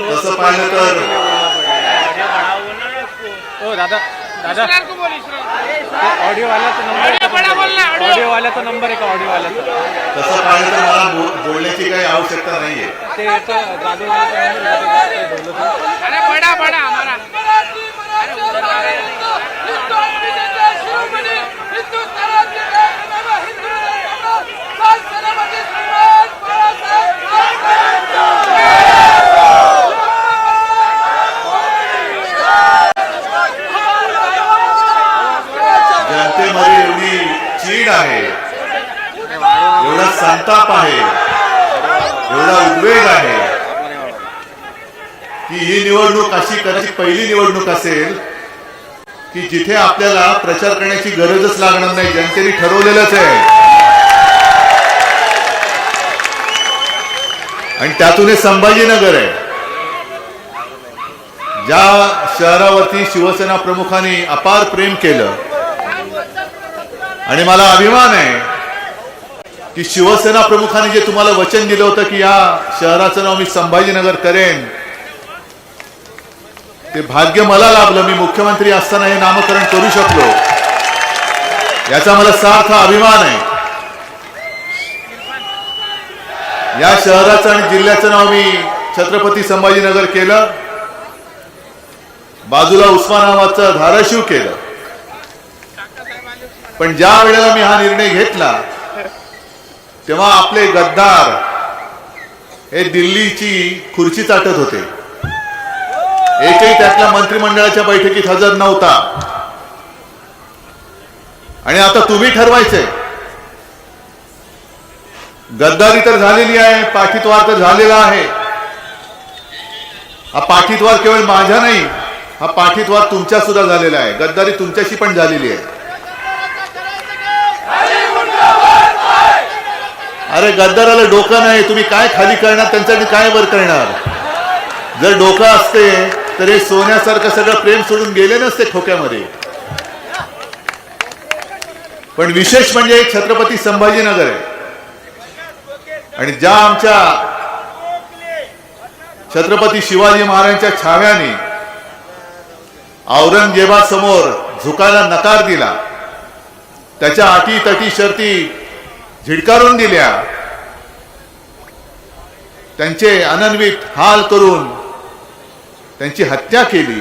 तसं पाहिलं तर दादा दादा ऑडिओवाल्याचा नंबर आहे का ऑडिओवाल्याचा तसं पाहिलं तर मला बोलण्याची काही आवश्यकता नाहीये ते आहे. एवढा संताप आहे. एवढा उद्वेग आहे. की ही निवडणूक अशी कदाचित पहिली निवडणूक असेल की जिथे आपल्याला प्रचार करण्याची गरजच लागणार नाही. जनतेने ठरवलेलंच आहे. आणि त्यातून हे संभाजीनगर आहे. ज्या शहरावरती शिवसेना प्रमुखांनी अपार प्रेम केलं आणि मला अभिमान आहे की शिवसेना प्रमुखाने जे तुम्हाला वचन दिलं होतं की या शहराचं नाव मी संभाजीनगर करेन ते भाग्य मला लाभलं. मी मुख्यमंत्री असताना हे नामकरण करू शकलो. याचा मला सार्थ अभिमान आहे. या शहराचं आणि जिल्ह्याचं नाव मी छत्रपती संभाजीनगर केलं. बाजूला उस्मानाबादचं धाराशिव केलं. पण ज्या वेळेला मी हा निर्णय घेतला तेव्हा आपले गद्दार हे दिल्लीची खुर्ची चाटत होते. एकही त्यातल्या मंत्रिमंडळाच्या बैठकीत हजर नव्हता. आणि आता तुम्ही ठरवायचंय. गद्दारी तर झालेली आहे पाठीतवार तर झालेला आहे. हा पाठीतवार केवळ माझ्या नाही हा पाठीतवार तुमच्या सुद्धा झालेला आहे. गद्दारी तुमच्याशी पण झालेली आहे. अरे गद्दाराला डोकं नाही तुम्ही काय खाली करणार त्यांच्यासाठी काय वर करणार? जर डोकं असते तर हे सोन्यासारखं सगळं प्रेम सोडून गेले नसते खोक्यामध्ये पण विशेष म्हणजे एक छत्रपती संभाजीनगर आहे. आणि ज्या आमच्या छत्रपती शिवाजी महाराजांच्या छाव्याने औरंगजेबासमोर झुकायला नकार दिला त्याच्या अटी तटी शर्ती झिडकारून दिल्या. त्यांचे अनन्वित हाल करून त्यांची हत्या केली.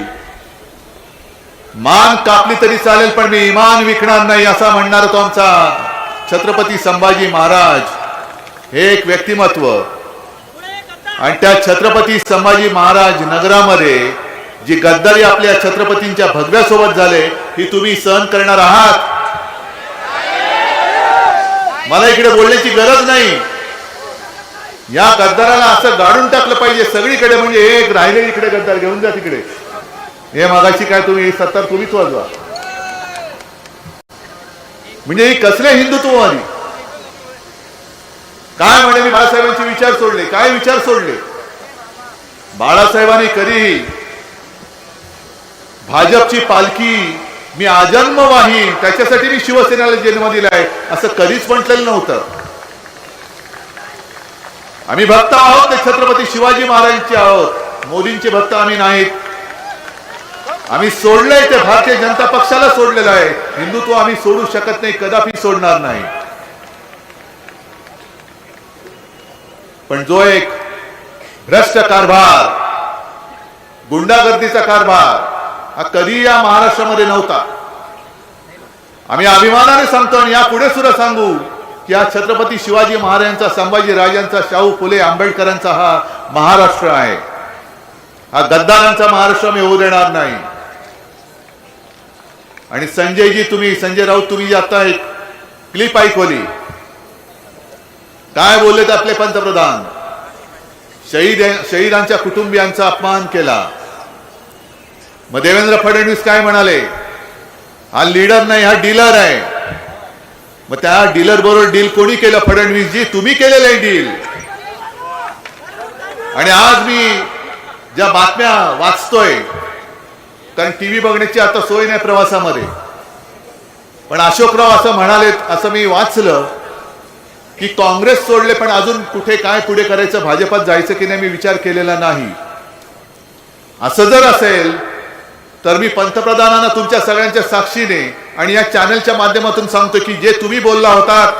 मान कापली तरी चालेल पण मी इमान विकणार नाही असा म्हणणार तो आमचा छत्रपती संभाजी महाराज. हे एक व्यक्तिमत्व. आणि त्या छत्रपती संभाजी महाराज नगरामध्ये जी गद्दारी आपल्या छत्रपतींच्या भगव्यासोबत झाले ही तुम्ही सहन करणार आहात? मला इकडे बोलण्याची गरज नाही. या गद्दाराला असं गाडून टाकलं पाहिजे सगळीकडे म्हणजे एक राहिले इकडे गद्दार घेऊन जा तिकडे. हे मागाशी काय तुम्ही? सत्तर तुम्हीच वाजवा. म्हणजे ही कसले हिंदुत्ववादी? काय म्हणे मी बाळासाहेबांचे विचार सोडले? काय विचार सोडले? बाळासाहेबांनी कधीही भाजपची पालखी मी आजन्म वाही त्याच्यासाठी मी शिवसेनेला जन्म दिलाय असं कधीच म्हटलेलं नव्हतं. आम्ही भक्त आहोत ते छत्रपती शिवाजी महाराजांचे आहोत. मोदींचे भक्त आम्ही नाहीत. आम्ही सोडलंय ते भारतीय जनता पक्षाला सोडलेलं आहे. हिंदुत्व आम्ही सोडू शकत नाही कदापि सोडणार नाही. पण जो एक भ्रष्ट कारभार गुंडागर्दीचा कारभार हा कधी या महाराष्ट्रामध्ये नव्हता. आम्ही अभिमानाने सांगतो आणि यापुढे सुद्धा सांगू की हा छत्रपती शिवाजी महाराजांचा संभाजी राजांचा शाहू फुले आंबेडकरांचा हा महाराष्ट्र आहे. हा गद्दारांचा महाराष्ट्र आम्ही होऊ देणार नाही. आणि संजयजी तुम्ही संजय राऊत तुम्ही आता एक क्लिप ऐकवली. काय बोललेत आपले पंतप्रधान? शहीद शहीदांच्या कुटुंबियांचा अपमान केला. मग देवेंद्र फडणवीस काय म्हणाले? हा लीडर नाही हा डीलर आहे. मग त्या डीलर बरोबर डील कोणी केलं फडणवीस जी तुम्ही केलेलं आहे डील आणि आज मी ज्या बातम्या वाचतोय कारण टीव्ही बघण्याची आता सोय नाही प्रवासामध्ये. पण अशोकराव असं म्हणाले असं मी वाचलं की काँग्रेस सोडले पण अजून कुठे काय पुढे करायचं भाजपात जायचं की नाही मी विचार केलेला नाही. असं जर असेल तर मी पंतप्रधानांना तुमच्या सगळ्यांच्या साक्षीने आणि या चॅनलच्या माध्यमातून सांगतो की जे तुम्ही बोलला होतात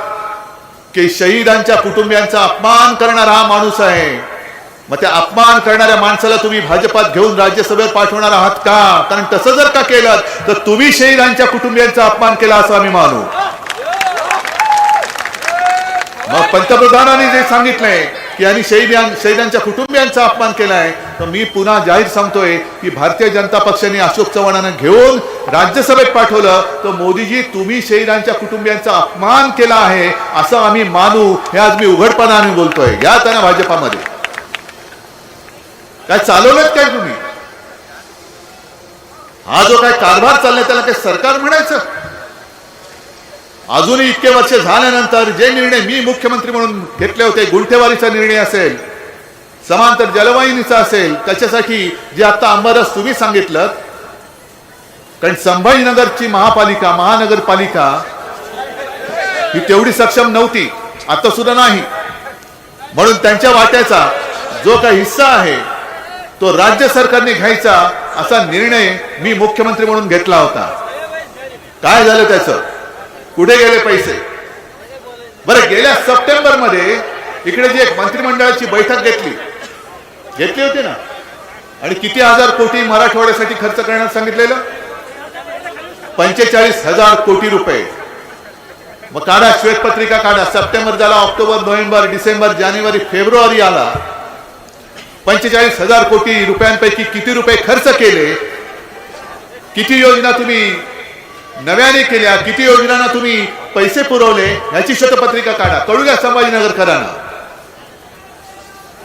की शहीदांच्या कुटुंबियांचा अपमान करणारा हा माणूस आहे. मग त्या अपमान करणाऱ्या माणसाला तुम्ही भाजपात घेऊन राज्यसभेवर पाठवणार आहात का? कारण तसं जर का केलं तर तुम्ही शहीदांच्या कुटुंबियांचा अपमान केला असं आम्ही मानू. मग पंतप्रधानांनी जे सांगितलंय यांनी शहीद शहीदांच्या कुटुंबियांचा अपमान केलाय. तर मी पुन्हा जाहीर सांगतोय की भारतीय जनता पक्षाने अशोक चव्हाणांना घेऊन राज्यसभेत पाठवलं. तर मोदीजी तुम्ही शहीदांच्या कुटुंबियांचा अपमान केला आहे असं आम्ही मानू. हे आज मी उघडपणाने बोलतोय. या त्यांना भाजपामध्ये. काय चालवलं काय तुम्ही? हा जो काय कारभार चाललाय त्याला काय सरकार म्हणायचं? अजूनही इतके वर्ष झाल्यानंतर जे निर्णय मी मुख्यमंत्री म्हणून घेतले होते गुंठेवारीचा निर्णय असेल समांतर जलवाहिनीचा असेल त्याच्यासाठी जे आता अंबरस तुम्ही सांगितलं कारण संभाजीनगरची महापालिका महानगरपालिका ही तेवढी सक्षम नव्हती आता सुद्धा नाही. म्हणून त्यांच्या वाट्याचा जो काही हिस्सा आहे तो राज्य सरकारने घ्यायचा असा निर्णय मी मुख्यमंत्री म्हणून घेतला होता. काय झालं त्याचं? कुठे गेले पैसे? बरं गेल्या सप्टेंबरमध्ये इकडे जी एक मंत्रिमंडळाची बैठक घेतली. घेतली होती ना? आणि किती हजार कोटी मराठवाड्यासाठी खर्च करण्यास सांगितलेलं? पंचेचाळीस हजार कोटी रुपये. मग काढा श्वेतपत्रिका काढा. सप्टेंबर झाला ऑक्टोबर नोव्हेंबर डिसेंबर जानेवारी फेब्रुवारी आला. पंचेचाळीस हजार कोटी रुपयांपैकी किती रुपये खर्च केले? किती योजना तुम्ही नव्याने केल्या किती योजनांना तुम्ही पैसे पुरवले ह्याची शतपत्रिका काढा. कळू द्या संभाजीनगरकरांना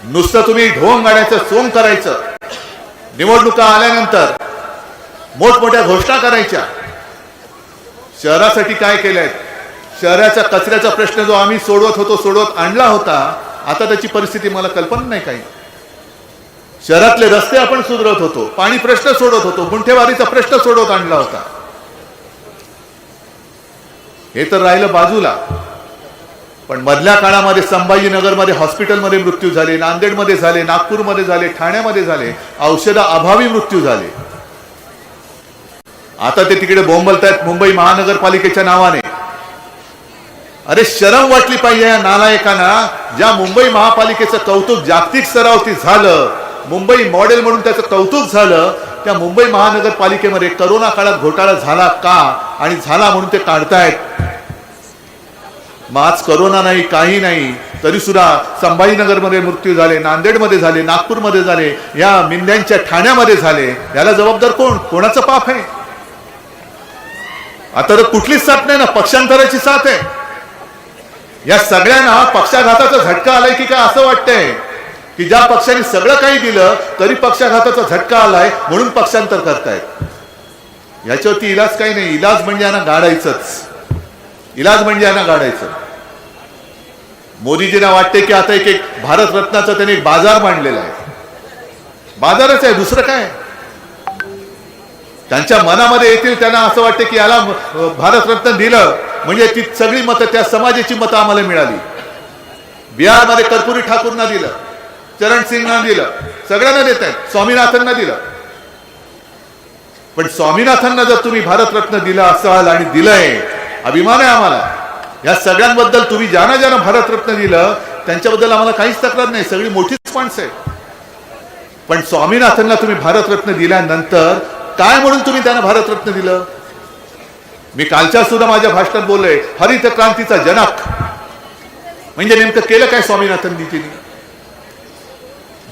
नुसतं तुम्ही ढोंग गाड्याचं सोंग करायचं. निवडणुका आल्यानंतर मोठमोठ्या घोषणा करायच्या. शहरासाठी काय केलंय? शहराच्या कचऱ्याचा प्रश्न जो आम्ही सोडवत होतो सोडवत आणला होता आता त्याची परिस्थिती मला कल्पना नाही काही. शहरातले रस्ते आपण सुधरत होतो पाणी प्रश्न सोडवत होतो गुंठेवारीचा प्रश्न सोडवत आणला होता. हे तर राहिलं बाजूला. पण मधल्या काळामध्ये संभाजीनगरमध्ये हॉस्पिटलमध्ये मृत्यू झाले नांदेडमध्ये झाले नागपूरमध्ये झाले ठाण्यामध्ये झाले औषधा अभावी मृत्यू झाले. आता ते तिकडे बोंबलतायत मुंबई महानगरपालिकेच्या नावाने. अरे शरम वाटली पाहिजे या नालायकांना ज्या मुंबई महापालिकेचं कौतुक जागतिक स्तरावरती झालं मुंबई मॉडेल म्हणून त्याचं कौतुक झालं त्या मुंबई महानगरपालिकेमध्ये करोना काळात घोटाळा झाला का आणि झाला म्हणून ते काढतायत. मग आज करोना नाही काही नाही. तरी सुद्धा संभाजीनगरमध्ये मृत्यू झाले नांदेडमध्ये झाले नागपूरमध्ये झाले या मिंद्यांच्या ठाण्यामध्ये झाले. याला जबाबदार कोण? कोणाचं पाप आहे? आता तर कुठलीच साथ नाही ना पक्षांतराची साथ आहे. या सगळ्यांना पक्षाघाताचा झटका आलाय की काय असं वाटतंय? की ज्या पक्षाने सगळं काही दिलं तरी पक्षाघाताचा झटका आलाय म्हणून पक्षांतर करतायत. याच्यावरती इलाज काही नाही. इलाज म्हणजे यांना गाडायचंच. इलाज म्हणजे यांना गाडायचं. मोदीजींना वाटते की आता एक एक भारतरत्नाचा त्यांनी एक बाजार मांडलेला आहे. बाजारच आहे दुसरं काय? त्यांच्या मनामध्ये येतील त्यांना असं वाटतं की याला भारतरत्न दिलं म्हणजे ती सगळी मतं त्या समाजाची मतं आम्हाला मिळाली. बिहारमध्ये कर्पुरी ठाकूरना दिलं चरण सिंगना दिलं सगळ्यांना देत आहेत स्वामीनाथनना दिलं. पण स्वामीनाथांना जर तुम्ही भारतरत्न दिलं असाल आणि दिलंय अभिमान आहे आम्हाला. या सगळ्यांबद्दल तुम्ही ज्यांना ज्यांना भारतरत्न दिलं त्यांच्याबद्दल आम्हाला काहीच तक्रार नाही. सगळी मोठीच माणसं आहे पण स्वामीनाथनला तुम्ही भारतरत्न दिल्यानंतर काय म्हणून तुम्ही त्यांना भारतरत्न दिलं? मी कालच्या सुद्धा माझ्या भाषणात बोललोय हरित क्रांतीचा जनक. म्हणजे नेमकं केलं काय स्वामीनाथनजींनी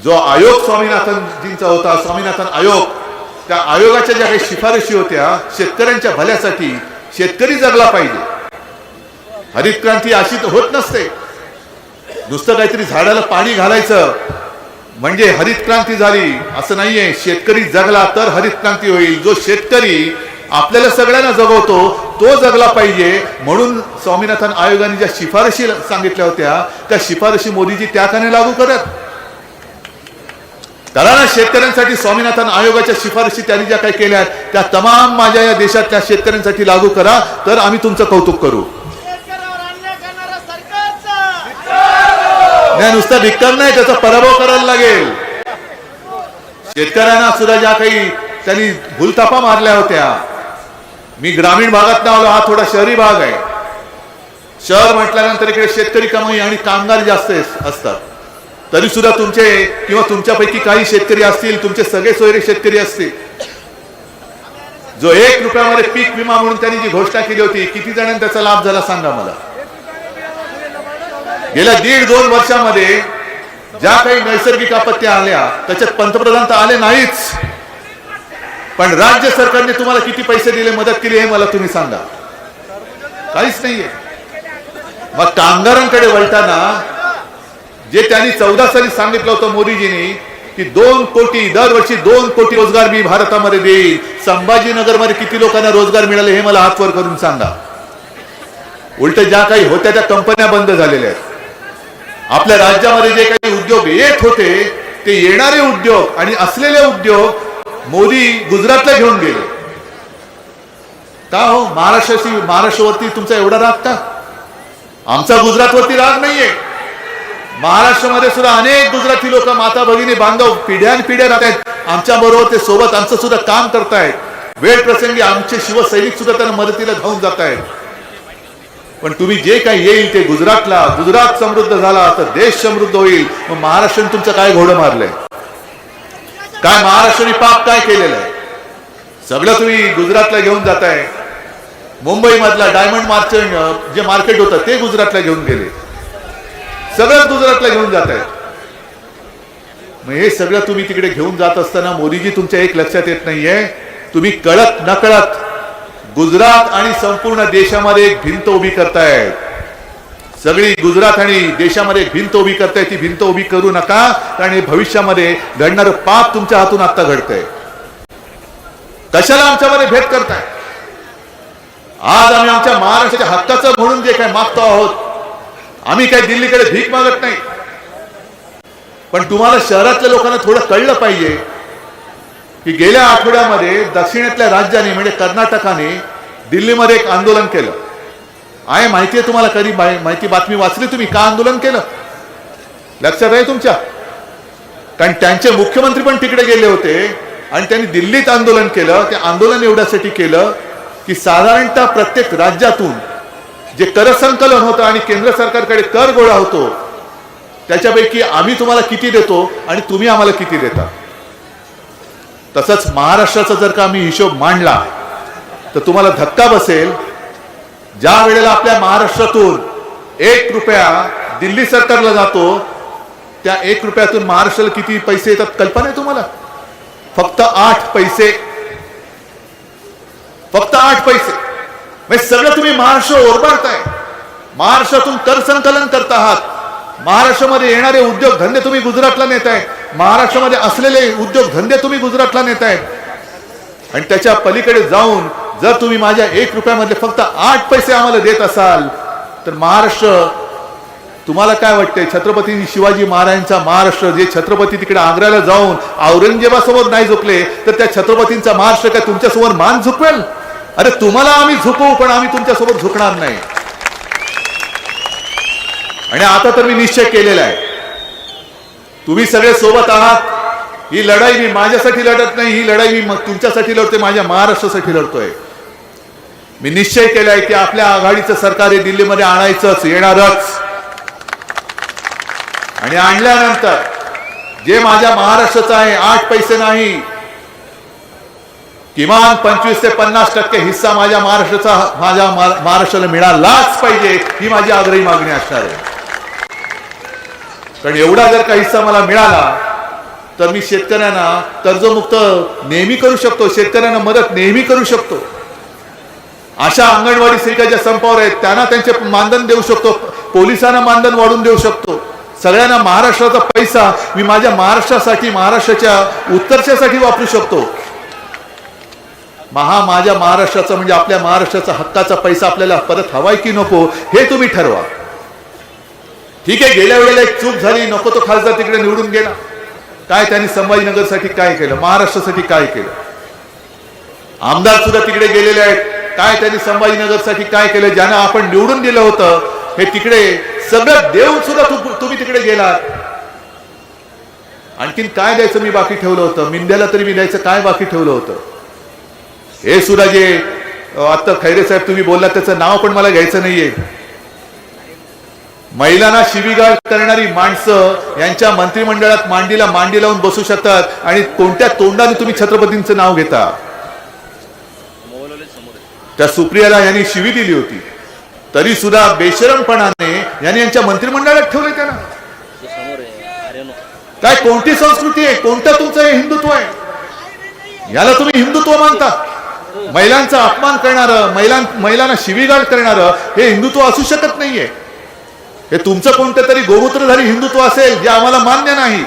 जो आयोग स्वामीनाथनजींचा होता स्वामीनाथन आयोग त्या आयोगाच्या ज्या काही शिफारशी होत्या शेतकऱ्यांच्या भल्यासाठी शेतकरी जगला पाहिजे. हरित क्रांती अशी तर होत नसते. नुसतं काहीतरी झाडाला पाणी घालायचं म्हणजे हरित क्रांती झाली असं नाहीये. शेतकरी जगला तर हरित क्रांती होईल. जो शेतकरी आपल्याला सगळ्यांना जगवतो तो जगला पाहिजे. म्हणून स्वामीनाथन आयोगाने ज्या शिफारशी सांगितल्या होत्या त्या शिफारशी मोदीजी त्या त्याने लागू करत. कारण शेतकऱ्यांसाठी स्वामीनाथन आयोगाच्या शिफारशी त्यांनी ज्या काही केल्या आहेत त्या तमाम माझ्या या देशातल्या शेतकऱ्यांसाठी लागू करा तर आम्ही तुमचं कौतुक करू. नाही नुसता धिक्कार नाही त्याचा पराभव करायला लागेल. शेतकऱ्यांना सुद्धा ज्या काही त्यांनी भूलतापा मारल्या होत्या मी ग्रामीण भागात आलो हा थोडा शहरी भाग आहे. शहर म्हटल्यानंतर इकडे शेतकरी कमाई आणि कामगार जास्त असतात. तरी सुद्धा तुमचे किंवा तुमच्यापैकी काही शेतकरी असतील तुमचे सगळे सोयरे शेतकरी असतील. जो एक रुपयामध्ये पीक विमा म्हणून त्यांनी जी घोषणा केली होती किती जणांना त्याचा लाभ झाला सांगा मला. गेल्या दीड दोन वर्षामध्ये ज्या काही नैसर्गिक आपत्त्या आल्या त्याच्यात पंतप्रधान तर आले नाहीच. पण राज्य सरकारने तुम्हाला किती पैसे दिले मदत केली हे मला तुम्ही सांगा. काहीच नाहीये. मग कामगारांकडे वळताना जे त्यांनी चौदा साली सांगितलं होतं मोदीजींनी की दोन कोटी दरवर्षी दोन कोटी रोजगार मी भारतामध्ये देईल संभाजीनगरमध्ये किती लोकांना रोजगार मिळाले हे मला हातवर करून सांगा. उलट ज्या काही होत्या त्या कंपन्या बंद झालेल्या आहेत. आपल्या राज्यामध्ये जे काही उद्योग येत होते ते येणारे उद्योग आणि असलेले उद्योग मोदी गुजरातला घेऊन गेले. का हो? महाराष्ट्राशी महाराष्ट्रावरती तुमचा एवढा राग का? आमचा गुजरातवरती राग नाहीये. महाराष्ट्रामध्ये सुद्धा अनेक गुजराती लोक माता भगिनी बांधव पिढ्यान पिढ्या राहत आहेत. आमच्या बरोबर ते सोबत आमचं सुद्धा काम करतायत वेळ प्रसंगी आमचे शिवसैनिक सुद्धा त्यांना मदतीला धावून जात आहेत. पण तुम्ही जे काही येईल ते गुजरातला गुजरात समृद्ध झाला तर देश समृद्ध होईल. मग महाराष्ट्राने तुमचं काय घोडं मारलंय? काय महाराष्ट्राने पाप काय केलेलं आहे? सगळं तुम्ही गुजरातला घेऊन जाताय. मुंबई मधला डायमंड मार्चंट जे मार्केट होतं ते गुजरातला घेऊन गेले. सगळं गुजरातला घेऊन जात मग हे सगळं तुम्ही तिकडे घेऊन जात असताना मोदीजी तुमच्या एक लक्षात येत नाहीये. तुम्ही कळत नकळत गुजरात आणि संपूर्ण देशामध्ये एक भिंत उभी करतायत. सगळी गुजरात आणि देशामध्ये एक भिंत उभी करताय ती भिंत उभी करू नका कारण हे भविष्यामध्ये घडणारं पाप तुमच्या हातून आता घडतंय. कशाला आमच्यामध्ये भेद करताय? आज आम्ही आमच्या महाराष्ट्राच्या हक्काचं म्हणून जे काय मागतो आहोत आम्ही काही दिल्लीकडे भीक मागत नाही. पण तुम्हाला शहरातल्या लोकांना थोडं कळलं पाहिजे की गेल्या आठवड्यामध्ये दक्षिणेतल्या राज्याने म्हणजे कर्नाटकाने दिल्लीमध्ये एक आंदोलन केलं. आहे माहिती आहे तुम्हाला कधी माहिती बातमी वाचली तुम्ही का आंदोलन केलं? लक्षात आहे तुमच्या? कारण त्यांचे मुख्यमंत्री पण तिकडे गेले होते आणि त्यांनी दिल्लीत आंदोलन केलं. ते आंदोलन एवढ्यासाठी केलं की साधारणतः प्रत्येक राज्यातून जे कर संकलन होतं आणि केंद्र सरकारकडे कर गोळा होतो त्याच्यापैकी आम्ही तुम्हाला किती देतो आणि तुम्ही आम्हाला किती देता? तसंच महाराष्ट्राचा जर का आम्ही हिशोब मांडला तर तुम्हाला धक्का बसेल ज्या वेळेला आपल्या महाराष्ट्रातून एक रुपया दिल्ली सरकारला जातो त्या एक रुपयातून महाराष्ट्राला किती पैसे येतात कल्पना आहे तुम्हाला? फक्त आठ पैसे. फक्त आठ पैसे. म्हणजे सगळं तुम्ही महाराष्ट्र ओरबाडताय. महाराष्ट्रातून कर संकलन करत आहात. महाराष्ट्रामध्ये येणारे उद्योग धंदे तुम्ही गुजरातला नेताय. महाराष्ट्रामध्ये असलेले उद्योग धंदे तुम्ही गुजरातला नेताय. आणि त्याच्या पलीकडे जाऊन जर तुम्ही माझ्या एक रुपयामध्ये फक्त आठ पैसे आम्हाला देत असाल तर महाराष्ट्र तुम्हाला काय वाटतंय? छत्रपती शिवाजी महाराजांचा महाराष्ट्र जे छत्रपती तिकडे आग्र्याला जाऊन औरंगजेबासोबत नाही झुकले तर त्या छत्रपतींचा महाराष्ट्र काय तुमच्यासमोर मान झुकवेल? अरे तुम्हाला आम्ही झुकवू पण आम्ही तुमच्यासोबत झुकणार नाही. आणि आता तर मी निश्चय केलेला आहे. तुम्ही सगळे सोबत आहात. ही लढाई मी माझ्यासाठी लढत नाही ही लढाई मी तुमच्यासाठी लढतोय माझ्या महाराष्ट्रासाठी लढतोय. मी निश्चय केलाय की आपल्या आघाडीचं सरकार हे दिल्लीमध्ये आणायचंच येणारच. आणि आणल्यानंतर जे माझ्या महाराष्ट्राचं आहे आठ पैसे नाही किमान पंचवीस ते पन्नास टक्के हिस्सा माझ्या महाराष्ट्राचा माझ्या महाराष्ट्राला मिळालाच पाहिजे ही माझी आग्रही मागणी असणार आहे. कारण एवढा जर का हिस्सा मला मिळाला तर मी शेतकऱ्यांना कर्जमुक्त नेहमी करू शकतो शेतकऱ्यांना मदत नेहमी करू शकतो. अशा अंगणवाडी सेविका ज्या संपावर आहेत त्यांना त्यांचे मानधन देऊ शकतो पोलिसांना मानधन वाढवून देऊ शकतो. सगळ्यांना महाराष्ट्राचा पैसा मी माझ्या महाराष्ट्रासाठी महाराष्ट्राच्या उत्तरच्यासाठी वापरू शकतो. महा माझ्या महाराष्ट्राचा म्हणजे आपल्या महाराष्ट्राचा हक्काचा पैसा आपल्याला परत हवाय की नको हे तुम्ही ठरवा. ठीक आहे गेल्या वेळेला एक चूक झाली नको तो खासदार तिकडे निवडून गेला. काय त्यांनी संभाजीनगरसाठी काय केलं महाराष्ट्रासाठी काय केलं? आमदार सुद्धा तिकडे गेलेले आहेत. काय त्यांनी संभाजीनगरसाठी काय केलं ज्यांना आपण निवडून दिलं होतं हे तिकडे सगळं देऊन सुद्धा तुम्ही तिकडे गेलात. आणखीन काय द्यायचं मी बाकी ठेवलं होतं? मिंद्याला तरी मी द्यायचं काय बाकी ठेवलं होतं? हे सुद्धा जे आता खैरे साहेब तुम्ही बोललात त्याचं नाव पण मला घ्यायचं नाहीये. महिलांना शिवीगाळ करणारी माणसं यांच्या मंत्रिमंडळात मांडीला मांडी लावून बसू शकतात आणि कोणत्या तोंडाने तुम्ही छत्रपतींचं नाव घेता? त्या सुप्रियाला यांनी शिवी दिली होती. तरी सुद्धा बेशरमपणाने यांनी यांच्या मंत्रिमंडळात ठेवले त्यांना. काय कोणती संस्कृती आहे? कोणतं तुमचं हे हिंदुत्व आहे? याला तुम्ही हिंदुत्व मानता. महिलांचा अपमान करणारं महिलां महिलांना शिवीगाळ करणारं हे हिंदुत्व असू शकत नाहीये. हे तुमचं कोणतं तरी गोमूत्रधारी हिंदुत्व असेल जे आम्हाला मान्य नाही.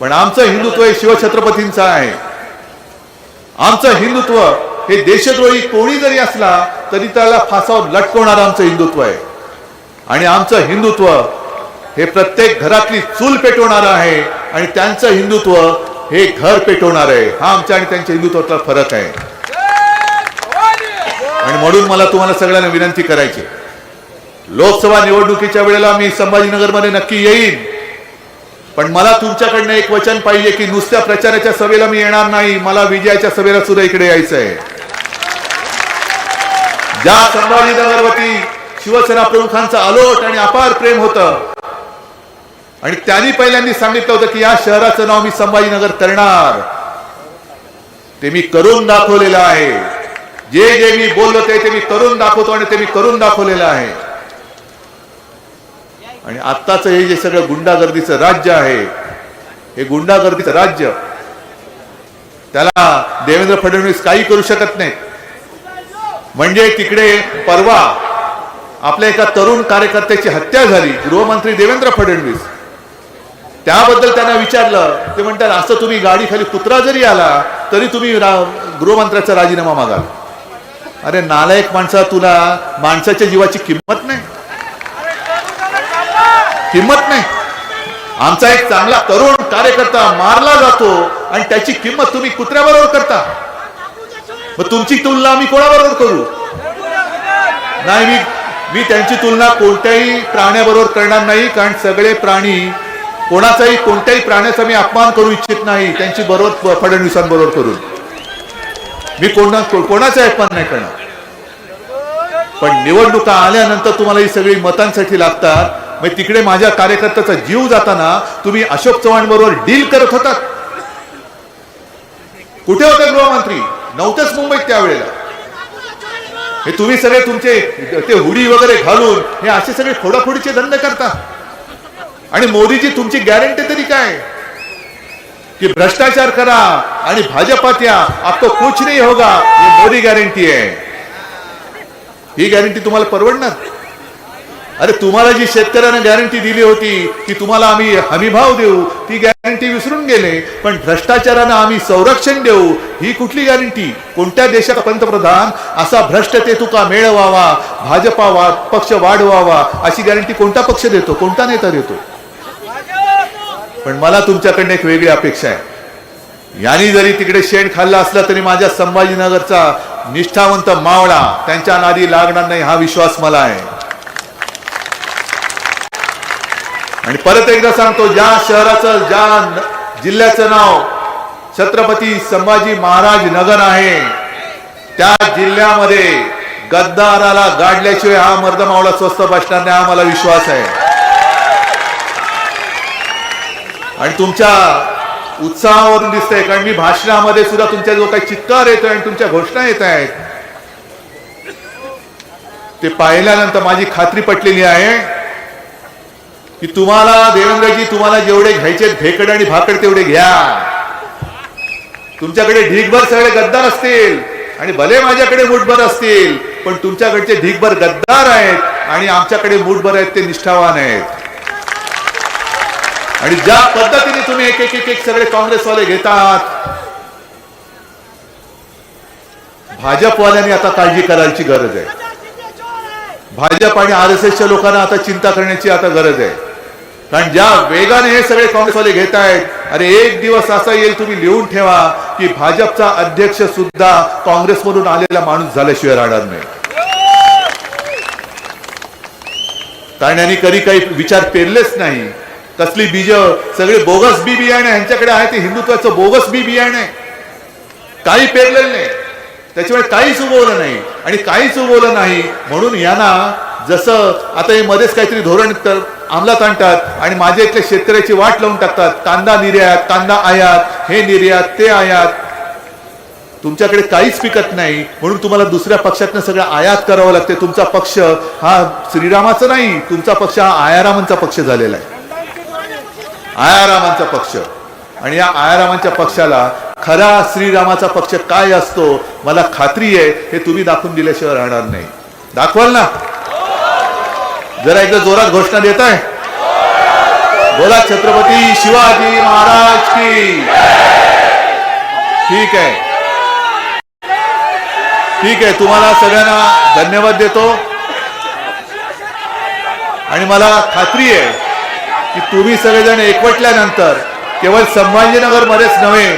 पण आमचं हिंदुत्व हे शिवछत्रपतींचं आहे. आमचं हिंदुत्व हे देशद्रोही कोणी जरी असला तरी त्याला फासावर लटकवणारं आमचं हिंदुत्व आहे. आणि आमचं हिंदुत्व हे प्रत्येक घरातली चूल पेटवणारं आहे आणि त्यांचं हिंदुत्व हे घर पेटवणार आहे हा आमच्या आणि त्यांच्या हिंदुत्वातला फरक आहे. आणि म्हणून मला तुम्हाला सगळ्यांना विनंती करायची. लोकसभा निवडणुकीच्या वेळेला मी संभाजीनगरमध्ये नक्की येईन. पण मला तुमच्याकडनं एक वचन पाहिजे की नुसत्या प्रचाराच्या सभेला मी येणार नाही मला विजयाच्या सभेला सुद्धा इकडे यायचं आहे. ज्या संभाजीनगरवरती शिवसेना प्रमुखांचं अलोट आणि अपार प्रेम होतं आणि त्यांनी पहिल्यांदा सांगितलं होतं की या शहराचं नाव मी संभाजीनगर करणार ते मी करून दाखवलेलं आहे. जे जे मी बोललो ते ते मी करून दाखवतो आणि ते मी करून दाखवलेलं आहे. आणि आत्ताचं हे जे सगळं गुंडागर्दीचं राज्य आहे हे गुंडागर्दीचं राज्य त्याला देवेंद्र फडणवीस काही करू शकत नाहीत. म्हणजे तिकडे परवा आपल्या एका तरुण कार्यकर्त्याची हत्या झाली गृहमंत्री देवेंद्र फडणवीस. त्याबद्दल त्यांना विचारलं ते म्हणतात असं तुम्ही गाडी खाली कुत्रा जरी आला तरी तुम्ही रा- गृहमंत्र्याचा राजीनामा मागाल. अरे नालायक माणसा तुला माणसाच्या जीवाची किंमत नाही. किंमत नाही. आमचा एक चांगला तरुण कार्यकर्ता मारला जातो आणि त्याची किंमत तुम्ही कुत्र्याबरोबर करता. मग तुमची तुलना आम्ही कोणाबरोबर करू? नाही मी मी त्यांची तुलना कोणत्याही प्राण्याबरोबर करणार नाही कारण सगळे प्राणी कोणाचाही कोणत्याही प्राण्याचा मी अपमान करू इच्छित नाही त्यांची बरोबर फडणवीसांबरोबर करून. मी कोणा कोणाचा कोणाचाही अपमान नाही करणार. पण निवडणुका आल्यानंतर तुम्हाला ही सगळी मतांसाठी लागतात. मग तिकडे माझ्या कार्यकर्त्याचा जीव जाताना तुम्ही अशोक चव्हाण बरोबर डील करत होतात. कुठे होते गृहमंत्री? नव्हतेच मुंबईत त्यावेळेला. हे तुम्ही सगळे तुमचे ते हुडी वगैरे घालून हे असे सगळे फोडाफोडीचे धंदे करता. आणि मोदीजी तुमची गॅरंटी तरी काय? कि भ्रष्टाचार करा आणि भाजपात या आपको कुछ नाही होगा ही मोदी गॅरंटी आहे ही गॅरंटी तुम्हाला परवडणार? अरे तुम्हाला जी शेतकऱ्यांना गॅरंटी दिली होती की तुम्हाला आम्ही हमीभाव देऊ ती गॅरंटी विसरून गेले. पण भ्रष्टाचारानं आम्ही संरक्षण देऊ ही कुठली गॅरंटी कोणत्या देशाचा पंतप्रधान असा भ्रष्ट ते तुका मिळवावा? भाजपा वा पक्ष वाढवावा अशी गॅरंटी कोणता पक्ष देतो कोणता नेता देतो? पण मला तुमच्याकडनं एक वेगळी अपेक्षा आहे. यांनी जरी तिकडे शेण खाल्ला असला तरी माझ्या संभाजीनगरचा निष्ठावंत मावळा त्यांच्या नादी लागणार नाही हा विश्वास मला आहे. आणि परत एकदा सांगतो ज्या शहराचं ज्या जिल्ह्याचं नाव छत्रपती संभाजी महाराज नगर आहे त्या जिल्ह्यामध्ये गद्दाराला गाडल्याशिवाय हा मर्द मावळा स्वस्त बसणार नाही हा मला विश्वास आहे. आणि तुमच्या उत्साहावरून दिसतंय कारण मी भाषणामध्ये सुद्धा तुमच्या जो काही चित्कार येतोय आणि तुमच्या घोषणा येत आहेत ते पाहिल्यानंतर माझी खात्री पटलेली आहे की तुम्हाला देवेंद्रजी तुम्हाला जेवढे घ्यायचे भेकड आणि भाकड तेवढे घ्या. तुमच्याकडे ढीकभर सगळे गद्दार असतील आणि भले माझ्याकडे मुठभर असतील पण तुमच्याकडचे ढीकभर गद्दार आहेत आणि आमच्याकडे मुठभर आहेत ते निष्ठावान आहेत. आणि ज्या पद्धतीने तुम्ही एक एक एक एक सगळे काँग्रेसवाले घेतात भाजपवाल्यांनी आता काळजी करायची गरज आहे. भाजप आणि आर एस एसच्या लोकांना आता चिंता करण्याची आता गरज आहे. कारण ज्या वेगाने हे सगळे काँग्रेसवाले घेत आहेत अरे एक दिवस असा येईल तुम्ही लिहून ठेवा की भाजपचा अध्यक्ष सुद्धा काँग्रेसमधून आलेला माणूस झाल्याशिवाय राहणार नाही. कारण यांनी कधी काही विचार पेरलेच नाही. कसली बीज सगळे बोगस बी बियाणे यांच्याकडे आहे ते हिंदुत्वाचं बोगस बी बियाणे. काही पेरलेलं नाही. त्याच्यामुळे काहीच उगवलं नाही. आणि काहीच उगवलं नाही. म्हणून यांना जसं आता हे मध्येच काहीतरी धोरण तर अंमलात आणतात आणि माझ्या इथल्या शेतकऱ्याची वाट लावून टाकतात. कांदा निर्यात कांदा आयात हे निर्यात ते आयात. तुमच्याकडे काहीच पिकत नाही. म्हणून तुम्हाला दुसऱ्या पक्षातनं सगळं आयात करावं लागते. तुमचा पक्ष हा श्रीरामाचा नाही. तुमचा पक्ष हा आयारामांचा पक्ष झालेला आहे. आयारामांचा पक्ष. आणि या आयारामांच्या पक्षाला खरा श्रीरामाचा पक्ष काय असतो मला खात्री आहे हे तुम्ही दाखवून दिल्याशिवाय राहणार नाही. दाखवाल ना? जरा एकदा जोरात घोषणा देत आहे. बोला छत्रपती शिवाजी महाराज की. ठीक आहे. ठीक आहे तुम्हाला सगळ्यांना धन्यवाद देतो. आणि मला खात्री आहे की तुम्ही सगळेजण एकवटल्यानंतर केवळ संभाजीनगर मध्येच नव्हे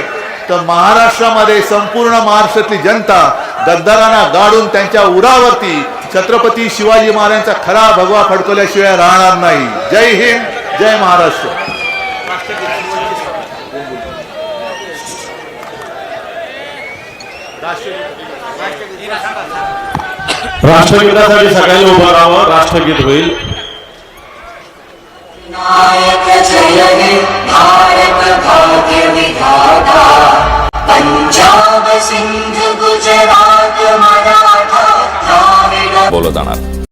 तर महाराष्ट्रामध्ये संपूर्ण महाराष्ट्रातली जनता गद्दारांना गाडून त्यांच्या उरावरती छत्रपती शिवाजी महाराजांचा खरा भगवा फडकवल्याशिवाय राहणार नाही. जय हिंद जय महाराष्ट्र. राष्ट्रगीतासाठी सगळ्यांनी उभं राहावं राष्ट्रगीत होईल. नायक जय हे भारत भाग्य विधाता। पंजाब सिंध गुजरात मराठा द्राविड बोलत जाणार.